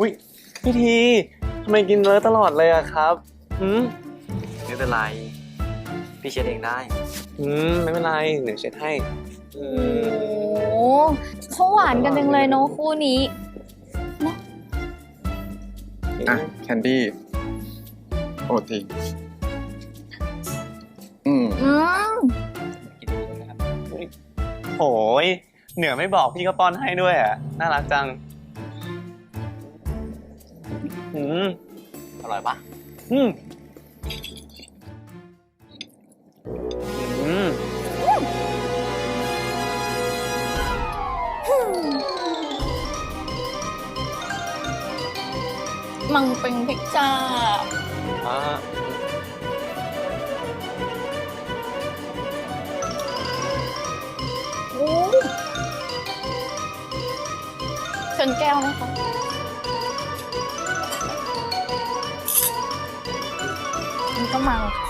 อุ้ยพี่ทีทำไมกินเลอะตลอดเลยอะครับอืมไม่เป็นไร พี่เช็ดเองได้ อืมไม่เป็นไรเดี๋ยวเช็ดให้อืโอ้มโหเขาหวานกันจังเลยเนาะคู่นี้ อะแคนดี้โอทีอืมอืมโอ้ยเหนือไม่บอกพี่ก็ป้อนให้ด้วยอะน่ารักจัง อืมอร่อยปะอืมอืมมังเป็นพิซซ่าอ่าโอ้เชิญแก้วไหมคะ นก็มังค่ะ